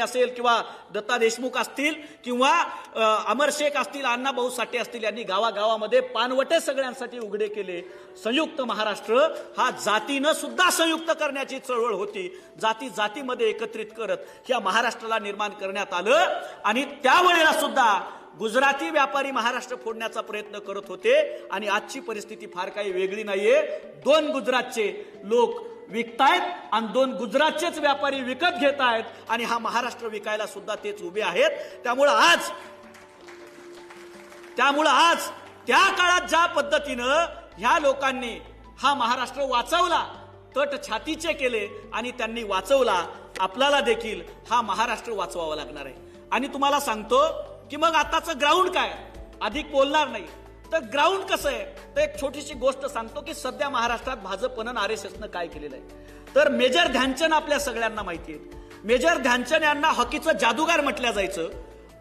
असेल किंवा दत्ता देशमुख असतील किंवा अमर शेख असतील अण्णाभाऊ साठे असतील यांनी गावागावामध्ये पानवटे सगळ्यांसाठी उघडे केले. संयुक्त महाराष्ट्र हा जातीनं सुद्धा संयुक्त करण्याची चळवळ होती. जाती जातीमध्ये एकत्रित करत या महाराष्ट्राला निर्माण करण्यात आलं आणि त्यावेळेला सुद्धा गुजराती व्यापारी महाराष्ट्र फोडण्याचा प्रयत्न करत होते आणि आजची परिस्थिती फार काही वेगळी नाहीये. दोन गुजरातचे लोक विकतायत आणि दोन गुजरातचेच व्यापारी विकत घेत आहेत आणि हा महाराष्ट्र विकायला सुद्धा तेच उभे आहेत. त्यामुळं आज त्यामुळं आज त्या काळात ज्या पद्धतीनं ह्या लोकांनी हा महाराष्ट्र वाचवला तट छातीचे केले आणि त्यांनी वाचवला आपल्याला देखील हा महाराष्ट्र वाचवावा लागणार आहे. आणि तुम्हाला सांगतो की मग आताचं ग्राउंड काय? अधिक बोलणार नाही. तर ग्राउंड कसं आहे? तर एक छोटीशी गोष्ट सांगतो की सध्या महाराष्ट्रात भाजपनं आर एस एसनं काय केलेलं आहे? तर मेजर ध्यानचंद आपल्या सगळ्यांना माहिती आहे. मेजर ध्यानचंद यांना हॉकीचं जादूगार म्हटलं जायचं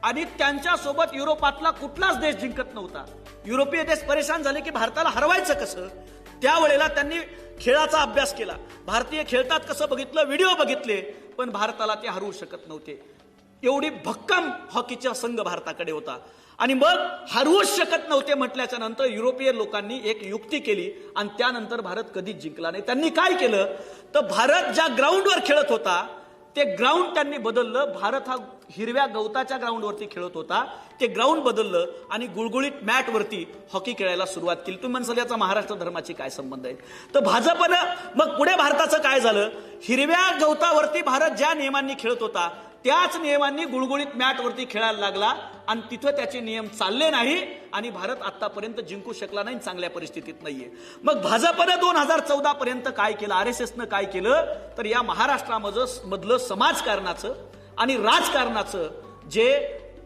आणि त्यांच्यासोबत युरोपातला कुठलाच देश जिंकत नव्हता. युरोपीय देश परेशान झाले की भारताला हरवायचं कसं? त्यावेळेला त्यांनी खेळाचा अभ्यास केला. भारतीय खेळतात कसं बघितलं? व्हिडिओ बघितले पण भारताला ते हरवू शकत नव्हते. एवढी भक्कम हॉकीचा संघ भारताकडे होता. आणि मग हरवूच शकत नव्हते म्हटल्याच्या नंतर युरोपीय लोकांनी एक युक्ती केली आणि त्यानंतर भारत कधीच जिंकला नाही. त्यांनी काय केलं? तर भारत ज्या ग्राउंडवर खेळत होता ते ग्राउंड त्यांनी बदललं. भारत हा हिरव्या गवताच्या ग्राउंडवरती खेळत होता. ते ग्राउंड बदललं आणि गुळगुळीत मॅटवरती हॉकी खेळायला सुरुवात केली. तुम्ही म्हणसाल याचा महाराष्ट्र धर्माची काय संबंध आहे तर भाजपनं मग पुढे भारताचं काय झालं? हिरव्या गवतावरती भारत ज्या नियमांनी खेळत होता त्याच नियमांनी गुळगुळीत मॅटवरती खेळायला लागला आणि तिथं त्याचे नियम चालले नाही आणि भारत आतापर्यंत जिंकू शकला नाही चांगल्या परिस्थितीत नाहीये. मग भाजपनं दोन हजार चौदा पर्यंत काय केलं? आर एस एसनं काय केलं? तर या महाराष्ट्रामधलं मधलं समाजकारणाचं आणि राजकारणाचं जे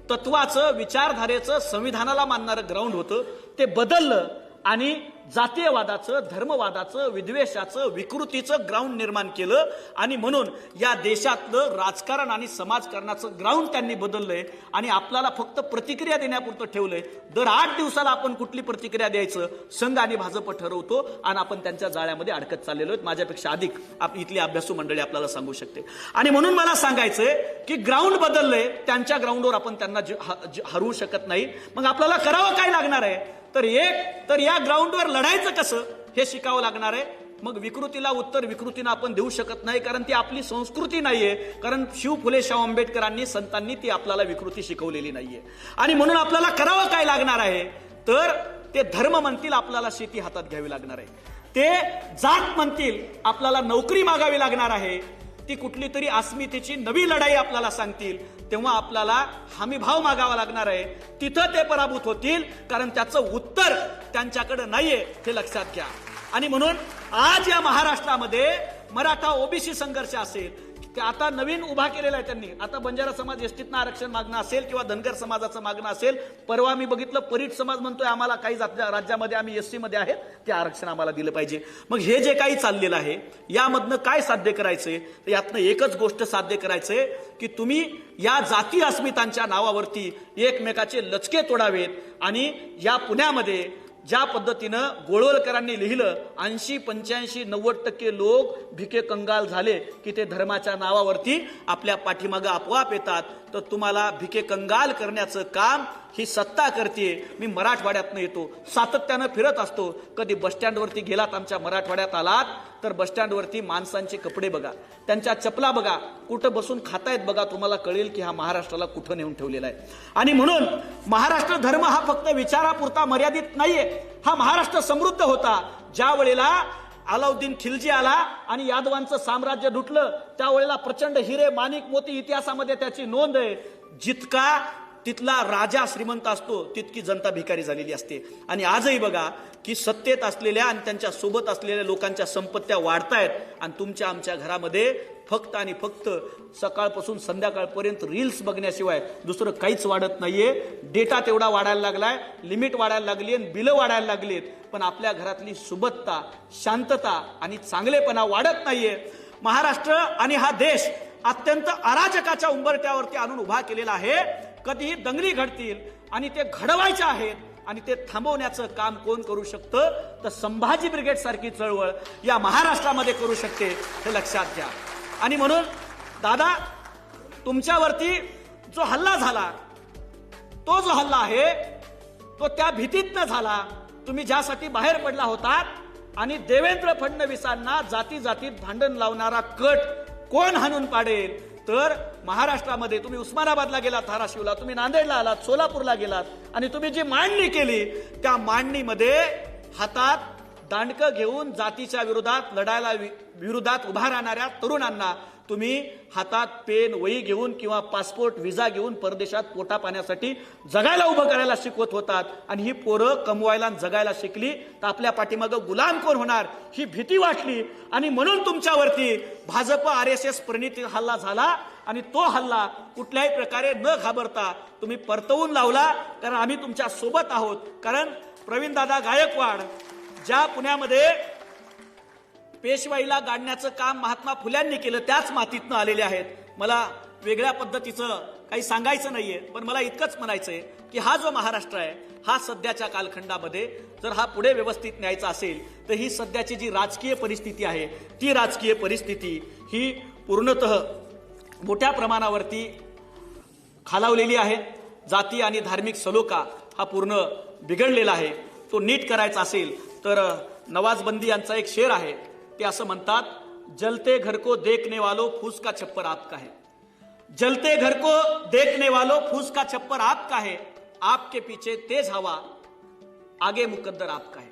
तत्वाचं विचारधारेचं संविधानाला मानणारं ग्राउंड होतं ते बदललं आणि जातीयवादाचं धर्मवादाचं विद्वेषाचं विकृतीचं ग्राउंड निर्माण केलं आणि म्हणून या देशातलं राजकारण आणि समाजकारणाचं ग्राउंड त्यांनी बदललंय आणि आपल्याला फक्त प्रतिक्रिया देण्यापुरतं ठेवलंय. दर आठ दिवसाला आपण कुठली प्रतिक्रिया द्यायचं? संघ आणि भाजप ठरवतो आणि आपण त्यांच्या जाळ्यामध्ये अडकत चाललेलो आहेत. माझ्यापेक्षा अधिक आप इथली अभ्यासू मंडळी आपल्याला सांगू शकते. आणि म्हणून मला सांगायचंय की ग्राउंड बदललंय त्यांच्या ग्राउंडवर आपण त्यांना ह- हरवू शकत नाही. मग आपल्याला करावं काय लागणार आहे? तर एक तर या ग्राउंडवर लढायचं कसं? हे शिकावं लागणार आहे. मग विकृतीला उत्तर विकृतीनं आपण देऊ शकत नाही कारण ती आपली संस्कृती नाहीये. कारण शिव फुले शाहू आंबेडकरांनी संतांनी ती आपल्याला विकृती शिकवलेली नाहीये. आणि म्हणून आपल्याला करावं काय लागणार आहे? तर ते धर्म म्हणतील आपल्याला शेती हातात घ्यावी लागणार आहे. ते जात म्हणतील आपल्याला नोकरी मागावी लागणार आहे. ती कुठली तरी अस्मितेची नवी लढाई आपल्याला सांगतील तेव्हा आपल्याला हमीभाव मागावा लागणार आहे. तिथं ते पराभूत होतील कारण त्याचं उत्तर त्यांच्याकडे नाहीये हे लक्षात घ्या. आणि म्हणून आज या महाराष्ट्रामध्ये मराठा ओबीसी संघर्ष असेल ते आता नवीन उभा केलेला आहे त्यांनी. आता बंजारा समाज एसटीतनं आरक्षण मागणं असेल किंवा धनगर समाजाचं मागणं असेल परवा मी बघितलं परीट समाज म्हणतोय आम्हाला काही जात- राज्यामध्ये आम्ही एसमध्ये आहेत ते आरक्षण आम्हाला दिलं पाहिजे. मग हे जे काही चाललेलं आहे यामधनं काय साध्य करायचंय? तर यातनं एकच गोष्ट साध्य करायचंय की तुम्ही या जाती अस्मितांच्या नावावरती एकमेकाचे लचके तोडावेत आणि या पुण्यामध्ये ज्या पद्धतीनं गोळवलकरांनी लिहिलं ऐंशी पंच्याऐंशी नव्वद टक्के लोक भिके कंगाल झाले की ते धर्माच्या नावावरती आपल्या पाठीमागं आपोआप येतात. तर तुम्हाला भिके कंगाल करण्याचं काम ही सत्ता करते मी मराठवाड्यातनं येतो. सातत्यानं फिरत असतो. कधी बसस्टँडवरती गेलात आमच्या मराठवाड्यात आलात तर बसस्टँडवरती माणसांचे कपडे बघा. त्यांच्या चपला बघा. कुठं बसून खातायत बघा तुम्हाला कळेल की हा महाराष्ट्राला कुठं नेऊन ठेवलेला आहे. आणि म्हणून महाराष्ट्र धर्म हा फक्त विचारापुरता मर्यादित नाहीये. हा महाराष्ट्र समृद्ध होता. ज्या वेळेला अलाउद्दीन खिलजी आला आणि यादवांचं साम्राज्य लुटलं. त्यावेळेला प्रचंड हिरे माणिक मोती इतिहासामध्ये त्याची नोंद आहे. जितका तिथला राजा श्रीमंत असतो तितकी जनता भिकारी झालेली असते. आणि आजही बघा की सत्तेत असलेल्या आणि त्यांच्यासोबत असलेल्या लोकांच्या संपत्त्या वाढतायत आणि तुमच्या आमच्या घरामध्ये फक्त आणि फक्त सकाळपासून संध्याकाळपर्यंत रील्स बघण्याशिवाय दुसरं काहीच वाढत नाहीये. डेटा तेवढा वाढायला लागलाय लिमिट वाढायला लागली आणि बिलं वाढायला लागलीत. पण आपल्या घरातली सुबत्ता शांतता आणि चांगलेपणा वाढत नाहीये. महाराष्ट्र आणि हा देश अत्यंत अराजकाच्या उंबरट्यावरती आणून उभा केलेला आहे. कधीही दंगली घडतील आणि ते घडवायचे आहेत आणि ते थांबवण्याचं काम कोण करू शकतं? तर संभाजी ब्रिगेड सारखी चळवळ या महाराष्ट्रामध्ये करू शकते हे लक्षात घ्या. आणि म्हणून दादा तुमच्यावरती जो हल्ला झाला तो जो हल्ला आहे तो त्या भीतीतनं झाला. तुम्ही ज्यासाठी बाहेर पडला होता आणि देवेंद्र फडणवीसांना जाती जातीत भांडण लावणारा कट कोण हाणून पाडेल? तर महाराष्ट्रामध्ये तुम्ही उस्मानाबादला गेलात धाराशिवला तुम्ही नांदेडला आलात सोलापूरला गेलात आणि तुम्ही जी मांडणी केली त्या मांडणीमध्ये हातात दांडकं घेऊन जातीच्या विरोधात लढायला वि- विरोधात उभा राहणाऱ्या तरुणांना तुम्ही हातात पेन वही घेऊन किंवा पासपोर्ट व्हिसा घेऊन परदेशात पोटा पाण्यासाठी जगायला उभं करायला शिकवत होतात. आणि ही पोरं कमवायला आणि जगायला शिकली तर आपल्या पाठीमागं गुलाम कोण होणार? ही भीती वाटली. आणि म्हणून तुमच्यावरती भाजप आर एस एस प्रणित हल्ला झाला. आणि तो हल्ला कुठल्याही प्रकारे न घाबरता तुम्ही परतवून लावला. कारण आम्ही तुमच्यासोबत आहोत. कारण प्रवीणदादा गायकवाड ज्या पुण्यामध्ये पेशवाईला गाडण्याचं काम महात्मा फुल्यांनी केलं त्याच मातीतनं आलेले आहेत. मला वेगळ्या पद्धतीचं काही सांगायचं नाहीये पण मला इतकंच म्हणायचंय की हा जो महाराष्ट्र आहे हा सध्याच्या कालखंडामध्ये जर हा पुढे व्यवस्थित न्यायचा असेल तर ही सध्याची जी राजकीय परिस्थिती आहे ती राजकीय परिस्थिती ही पूर्णतः मोठ्या प्रमाणावरती खालावलेली आहे. जाती आणि धार्मिक सलोखा हा पूर्ण बिघडलेला आहे. तो नीट करायचा असेल तर, नवाजबंदी यांचा एक शेर आहे. ते असं म्हणतात, जलते घर को देखने वालो फूस का छप्पर आपका है. जलते घर को देखने वालो फूस का छप्पर आपका है, आपके पीछे तेज हवा आगे मुकद्दर आपका है.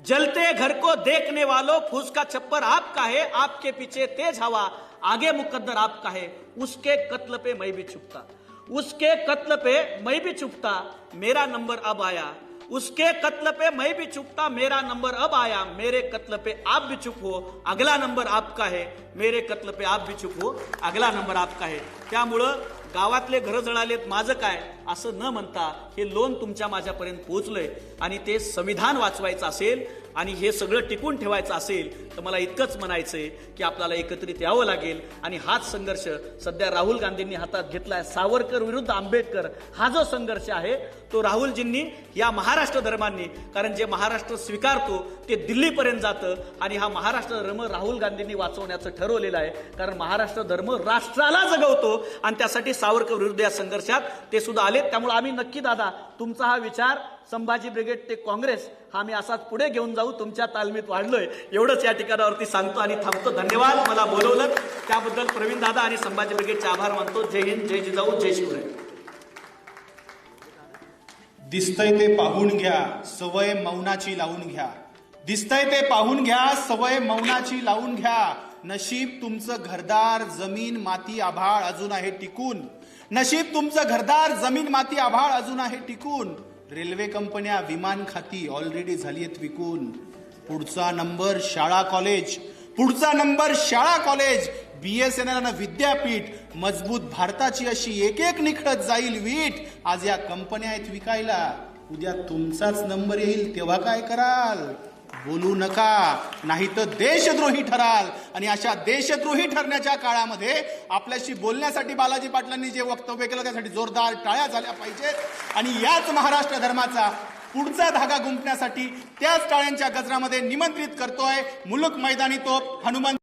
जलते घर को देखने वालों फूस का छप्पर आपका है, आपके पीछे तेज हवा आगे मुकद्दर आपका है. उसके कत्ल पे मैं भी चुपता उसके कत्ल पे मैं भी चुपता मेरा नंबर अब आया उसके कत्ल पे मैं भी चुकता मेरा नंबर अब आया। मेरे कत्ल पे आप भी चुप हो अगला नंबर आपका है। मेरे कत्ल पे आप भी चुप हो अगला नंबर आपका है। त्यामुळं गावातले घरं जळालेत माझं काय? असं न म्हणता हे लोन तुमच्या माझ्यापर्यंत पोहोचलंय आणि ते संविधान वाचवायचं असेल आणि हे सगळं टिकून ठेवायचं असेल तर मला इतकंच म्हणायचं आहे की आपल्याला एकत्रित यावं लागेल. आणि हाच संघर्ष सध्या राहुल गांधींनी हातात घेतलाय. सावरकर विरुद्ध आंबेडकर हा जो संघर्ष आहे तो राहुलजींनी या महाराष्ट्र धर्मांनी कारण जे महाराष्ट्र स्वीकारतो ते दिल्लीपर्यंत जातं आणि हा महाराष्ट्र धर्म राहुल गांधींनी वाचवण्याचं ठरवलेलं आहे. कारण महाराष्ट्र धर्म राष्ट्राला जगवतो आणि त्यासाठी सावरकर विरुद्ध या संघर्षात ते सुद्धा आलेत. त्यामुळे आम्ही नक्की दादा तुमचा हा विचार संभाजी ब्रिगेड ते काँग्रेस हा मी असाच पुढे घेऊन जाऊ तुमच्या तालमीत वाढलोय. एवढंच या ठिकाणावरती सांगतो आणि थांबतो. धन्यवाद. मला बोलवलं. त्याबद्दल प्रवीण दादा आणि संभाजी ब्रिगेडचे आभार मानतो. जय हिंद जय जिजाऊ जय शिवराय. दिसतंय ते पाहून घ्या सवय मौनाची लावून घ्या. दिसतंय ते पाहून घ्या सवय मौनाची लावून घ्या. नशीब तुमचं घरदार जमीन माती आभाळ अजून आहे टिकून. नशीब तुमचं घरदार जमीन माती आभाळ अजून आहे टिकून. रेल्वे कंपन्या विमान खाती ऑलरेडी झाली आहेत विकून. पुढचा नंबर शाळा कॉलेज पुढचा नंबर शाळा कॉलेज बीएसएनएल विद्यापीठ. मजबूत भारताची अशी एक एक निखळत जाईल वीट. आज या कंपन्या आहेत विकायला. उद्या तुमचाच नंबर येईल तेव्हा काय कराल? बोलू नका. नाही तर देशद्रोही ठराल. आणि अशा देशद्रोही ठरण्याच्या काळामध्ये आपल्याशी बोलण्यासाठी बालाजी पाटलांनी जे वक्तव्य केलं त्यासाठी जोरदार टाळ्या झाल्या पाहिजेत. आणि याच महाराष्ट्र धर्माचा पुढचा धागा गुंपण्यासाठी त्याच टाळ्यांच्या गजरामध्ये निमंत्रित करतोय मुलुक मैदानी तोप हनुमान